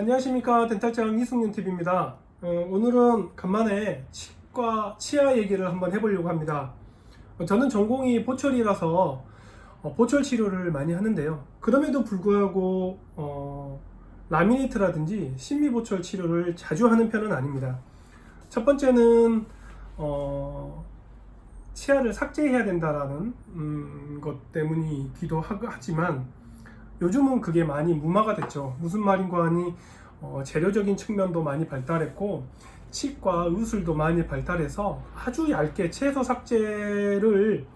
안녕하십니까 덴탈장 이승윤 TV입니다. 어, 오늘은 간만에 치과 치아 얘기를 한번 해보려고 합니다. 어, 저는 전공이 보철이라서 어, 보철 치료를 많이 하는데요. 그럼에도 불구하고 어, 라미네이트라든지 심미 보철 치료를 자주 하는 편은 아닙니다. 첫 번째는 어, 치아를 삭제해야 된다라는 음, 것 때문이기도 하- 하지만 요즘은 그게 많이 무마가 됐죠. 무슨 말인가 하니 어, 재료적인 측면도 많이 발달했고 치과 의술도 많이 발달해서 아주 얇게 채소 삭제를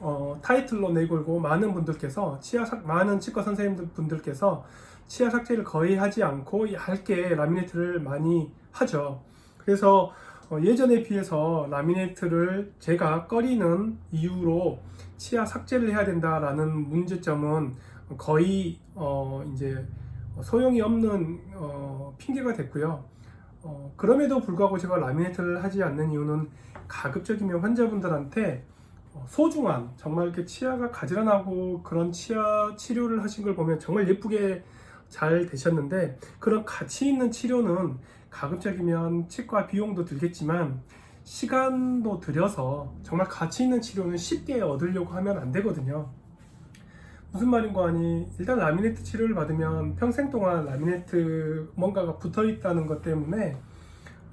어, 타이틀로 내걸고 많은 분들께서 치아 삭, 많은 치과 선생님들 분들께서 치아 삭제를 거의 하지 않고 얇게 라미네이트를 많이 하죠. 그래서 어, 예전에 비해서 라미네이트를 제가 꺼리는 이유로 치아 삭제를 해야 된다라는 문제점은 거의 어, 이제 소용이 없는 어, 핑계가 됐고요. 어, 그럼에도 불구하고 제가 라미네이트를 하지 않는 이유는 가급적이면 환자분들한테 어, 소중한 정말 이렇게 치아가 가지런하고 그런 치아 치료를 하신 걸 보면 정말 예쁘게 잘 되셨는데 그런 가치 있는 치료는 가급적이면 치과 비용도 들겠지만 시간도 들여서 정말 가치 있는 치료는 쉽게 얻으려고 하면 안 되거든요. 무슨 말인가 하니 일단 라미네이트 치료를 받으면 평생 동안 라미네이트 뭔가가 붙어 있다는 것 때문에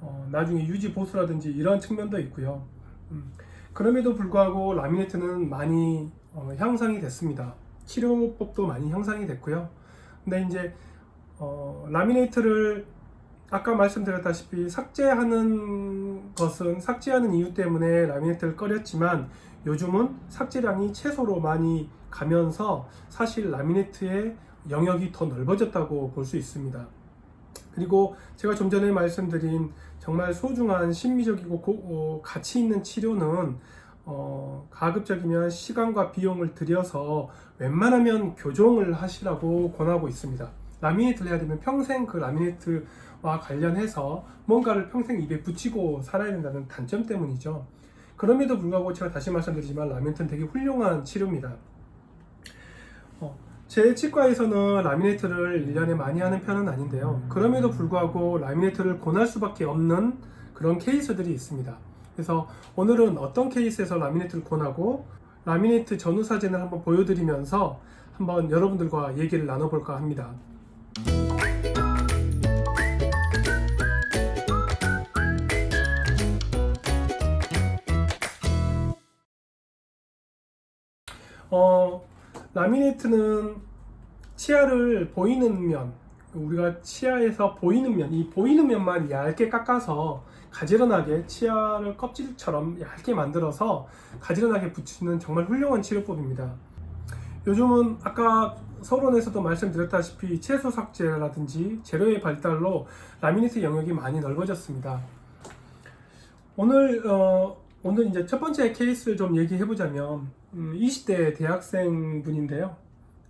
어, 나중에 유지 보수라든지 이런 측면도 있고요. 음, 그럼에도 불구하고 라미네이트는 많이 어, 향상이 됐습니다. 치료법도 많이 향상이 됐고요. 근데 이제 어, 라미네이트를 아까 말씀드렸다시피 삭제하는 것은 삭제하는 이유 때문에 라미네이트를 꺼렸지만 요즘은 삭제량이 최소로 많이 가면서 사실 라미네이트의 영역이 더 넓어졌다고 볼 수 있습니다. 그리고 제가 좀 전에 말씀드린 정말 소중한 심미적이고 고- 어, 가치 있는 치료는 어, 가급적이면 시간과 비용을 들여서 웬만하면 교정을 하시라고 권하고 있습니다. 라미네이트를 해야 되면 평생 그 라미네이트와 관련해서 뭔가를 평생 입에 붙이고 살아야 된다는 단점 때문이죠. 그럼에도 불구하고 제가 다시 말씀드리지만 라미네이트는 되게 훌륭한 치료입니다. 어, 제 치과에서는 라미네이트를 1년에 많이 하는 편은 아닌데요. 그럼에도 불구하고 라미네이트를 권할 수밖에 없는 그런 케이스들이 있습니다. 그래서 오늘은 어떤 케이스에서 라미네이트를 권하고 라미네이트 전후 사진을 한번 보여드리면서 한번 여러분들과 얘기를 나눠볼까 합니다. 어, 라미네이트는 치아를 보이는 면, 우리가 치아에서 보이는 면, 이 보이는 면만 얇게 깎아서 가지런하게 치아를 껍질처럼 얇게 만들어서 가지런하게 붙이는 정말 훌륭한 치료법입니다. 요즘은 아까 서론에서도 말씀드렸다시피 채소 삭제라든지 재료의 발달로 라미네이트 영역이 많이 넓어졌습니다. 오늘 어, 오늘 이제 첫 번째 케이스를 좀 얘기해 보자면 음, 20대 대학생 분인데요.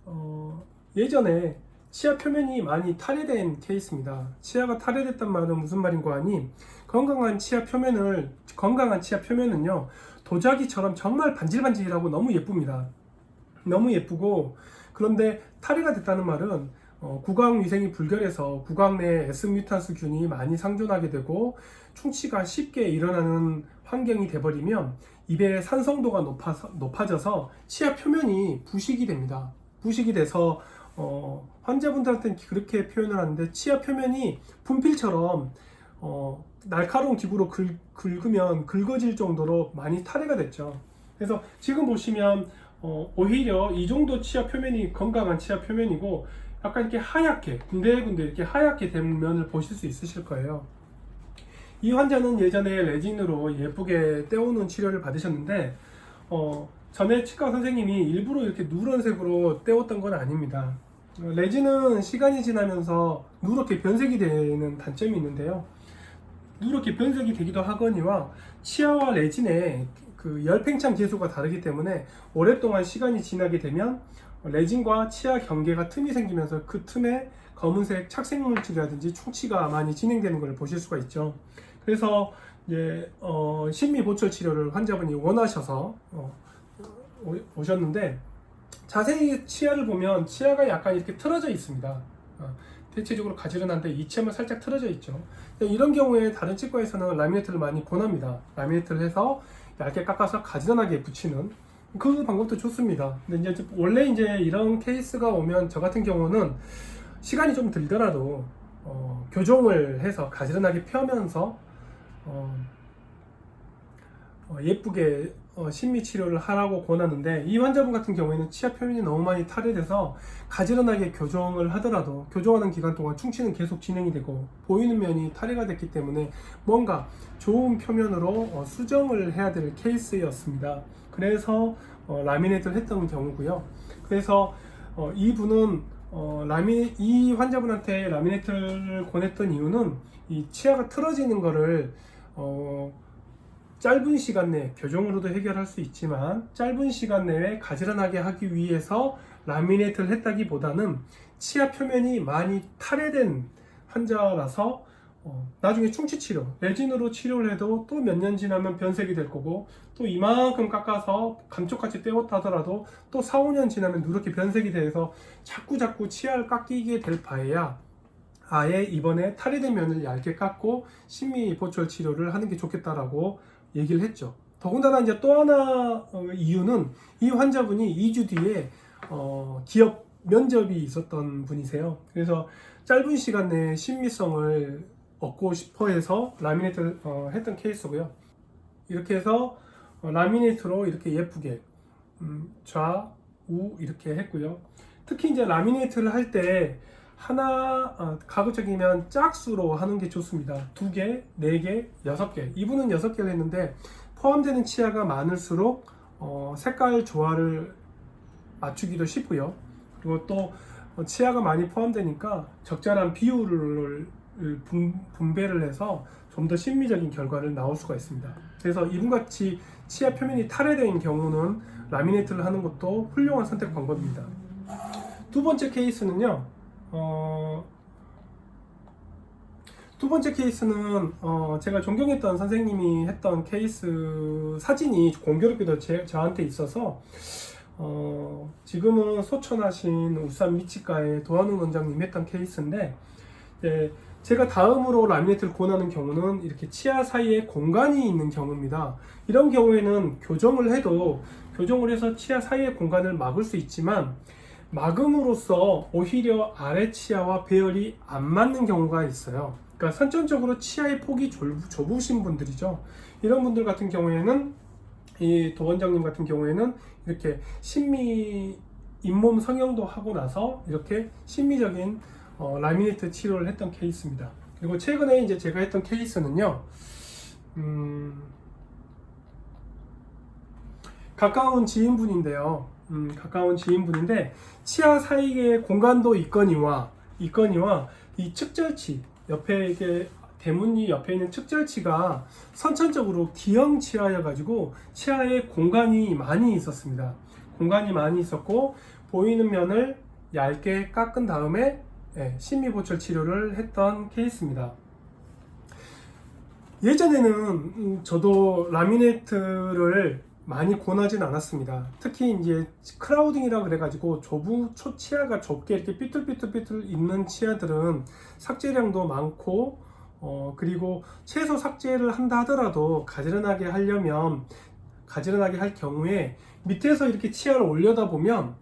어, 예전에 치아 표면이 많이 탈해된 케이스입니다. 치아가 탈해됐단 말은 무슨 말인가 하니 건강한 치아 표면을 건강한 치아 표면은요 도자기처럼 정말 반질반질하고 너무 예쁩니다. 너무 예쁘고 그런데 탈해가 됐다는 말은 어, 구강 위생이 불결해서 구강 내에 S 뮤탄스 균이 많이 상존하게 되고 충치가 쉽게 일어나는 환경이 돼버리면 입의 산성도가 높아서, 높아져서 치아 표면이 부식이 됩니다. 부식이 돼서 어, 환자분들한테는 그렇게 표현을 하는데 치아 표면이 분필처럼 어, 날카로운 기구로 긁, 긁으면 긁어질 정도로 많이 탈해가 됐죠. 그래서 지금 보시면 어, 오히려 이 정도 치아 표면이 건강한 치아 표면이고 약간 이렇게 하얗게 군데군데 이렇게 하얗게 된 면을 보실 수 있으실 거예요. 이 환자는 예전에 레진으로 예쁘게 떼오는 치료를 받으셨는데 어, 전에 치과 선생님이 일부러 이렇게 누런색으로 떼었던 건 아닙니다. 어, 레진은 시간이 지나면서 누렇게 변색이 되는 단점이 있는데요. 누렇게 변색이 되기도 하거니와 치아와 레진의 그 열팽창 계수가 다르기 때문에 오랫동안 시간이 지나게 되면 레진과 치아 경계가 틈이 생기면서 그 틈에 검은색 착색 물질이라든지 충치가 많이 진행되는 걸 보실 수가 있죠. 그래서 이제 어, 심미 보철 치료를 환자분이 원하셔서 어, 오- 오셨는데 자세히 치아를 보면 치아가 약간 이렇게 틀어져 있습니다. 어, 대체적으로 가지런한데 이 치아만 살짝 틀어져 있죠. 이런 경우에 다른 치과에서는 라미네이트를 많이 권합니다. 라미네이트를 해서 얇게 깎아서 가지런하게 붙이는 그 방법도 좋습니다. 근데 이제 원래 이제 이런 케이스가 오면 저 같은 경우는 시간이 좀 들더라도 어, 교정을 해서 가지런하게 펴면서 어, 어, 예쁘게 어, 심미 치료를 하라고 권하는데 이 환자분 같은 경우에는 치아 표면이 너무 많이 탈해돼서 가지런하게 교정을 하더라도 교정하는 기간 동안 충치는 계속 진행이 되고 보이는 면이 탈해가 됐기 때문에 뭔가 좋은 표면으로 어, 수정을 해야 될 케이스였습니다. 그래서 어, 라미네이트를 했던 경우고요. 그래서 어, 이분은 어, 라미 이 환자분한테 라미네이트를 권했던 이유는 이 치아가 틀어지는 거를 어, 짧은 시간 내에 교정으로도 해결할 수 있지만 짧은 시간 내에 가지런하게 하기 위해서 라미네이트를 했다기보다는 치아 표면이 많이 탈해된 환자라서 어, 나중에 충치 치료, 레진으로 치료를 해도 또 몇 년 지나면 변색이 될 거고 또 이만큼 깎아서 감쪽같이 떼었다 하더라도 또 4, 5년 지나면 누렇게 변색이 돼서 자꾸 자꾸 치아를 깎이게 될 바에야 아예 이번에 탈의된 면을 얇게 깎고 심미 보철 치료를 하는 게 좋겠다라고 얘기를 했죠. 더군다나 이제 또 하나 어, 이유는 이 환자분이 2주 뒤에 어, 기업 면접이 있었던 분이세요. 그래서 짧은 시간 내에 신미성을 얻고 싶어 해서 라미네이트를 어, 했던 케이스고요. 이렇게 해서 어, 라미네이트로 이렇게 예쁘게 음, 좌우 이렇게 했고요. 특히 이제 라미네이트를 할때 하나 어, 가급적이면 짝수로 하는 게 좋습니다. 두 개, 네 개, 여섯 개. 이분은 여섯 개를 했는데 포함되는 치아가 많을수록 어, 색깔 조화를 맞추기도 쉽고요. 그리고 또 어, 치아가 많이 포함되니까 적절한 비율을 분, 분배를 해서 좀 더 심미적인 결과를 나올 수가 있습니다. 그래서 이분같이 치아 표면이 탈해된 경우는 라미네이트를 하는 것도 훌륭한 선택 방법입니다. 두 번째 케이스는요. 어, 두 번째 케이스는 어, 제가 존경했던 선생님이 했던 케이스 사진이 공교롭게도 제, 저한테 있어서 어, 지금은 소천하신 울산 미치과의 도한웅 원장님 했던 케이스인데 예, 제가 다음으로 라미네이트를 권하는 경우는 이렇게 치아 사이에 공간이 있는 경우입니다. 이런 경우에는 교정을 해도 교정을 해서 치아 사이의 공간을 막을 수 있지만 막음으로써 오히려 아래 치아와 배열이 안 맞는 경우가 있어요. 그러니까 선천적으로 치아의 폭이 좁- 좁으신 분들이죠. 이런 분들 같은 경우에는 이 도원장님 같은 경우에는 이렇게 심미 잇몸 성형도 하고 나서 이렇게 심미적인 어, 라미네이트 치료를 했던 케이스입니다. 그리고 최근에 이제 제가 했던 케이스는요, 음, 가까운 지인분인데요. 음, 가까운 지인분인데 치아 사이에 공간도 있거니와 있거니와 이 측절치 옆에 이게 대문이 옆에 있는 측절치가 선천적으로 D형 치아여 가지고 치아에 공간이 많이 있었습니다. 공간이 많이 있었고 보이는 면을 얇게 깎은 다음에 예, 심미보철 치료를 했던 케이스입니다. 예전에는 음, 저도 라미네이트를 많이 권하진 않았습니다. 특히 이제 크라우딩이라 그래가지고 좁은 초 치아가 좁게 이렇게 삐뚤삐뚤삐뚤 있는 치아들은 삭제량도 많고 어 그리고 최소 삭제를 한다 하더라도 가지런하게 하려면 가지런하게 할 경우에 밑에서 이렇게 치아를 올려다 보면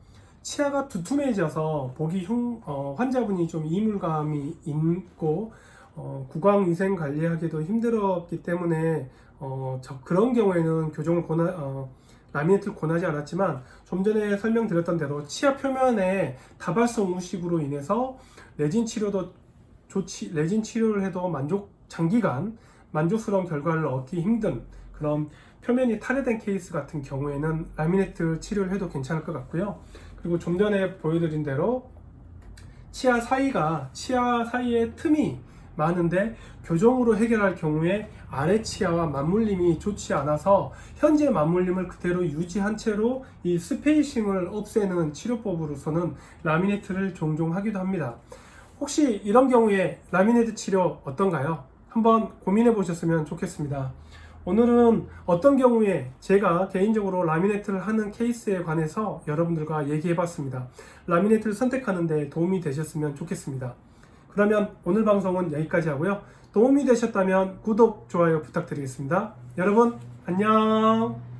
치아가 두툼해져서 보기 흉, 어, 환자분이 좀 이물감이 있고 어, 구강 위생 관리하기도 힘들었기 때문에 어, 저 그런 경우에는 교정을 권하, 어, 라미네이트를 권하지 않았지만 좀 전에 설명드렸던 대로 치아 표면에 다발성 우식으로 인해서 레진 치료도 좋지 레진 치료를 해도 만족 장기간 만족스러운 결과를 얻기 힘든 그런 표면이 탈해된 케이스 같은 경우에는 라미네이트 치료를 해도 괜찮을 것 같고요. 그리고 좀 전에 보여드린 대로 치아 사이가 치아 사이에 틈이 많은데 교정으로 해결할 경우에 아래 치아와 맞물림이 좋지 않아서 현재 맞물림을 그대로 유지한 채로 이 스페이싱을 없애는 치료법으로서는 라미네이트를 종종 하기도 합니다. 혹시 이런 경우에 라미네이트 치료 어떤가요? 한번 고민해 보셨으면 좋겠습니다. 오늘은 어떤 경우에 제가 개인적으로 라미네이트를 하는 케이스에 관해서 여러분들과 얘기해 봤습니다. 라미네이트를 선택하는데 도움이 되셨으면 좋겠습니다. 그러면 오늘 방송은 여기까지 하고요. 도움이 되셨다면 구독, 좋아요 부탁드리겠습니다. 여러분, 안녕!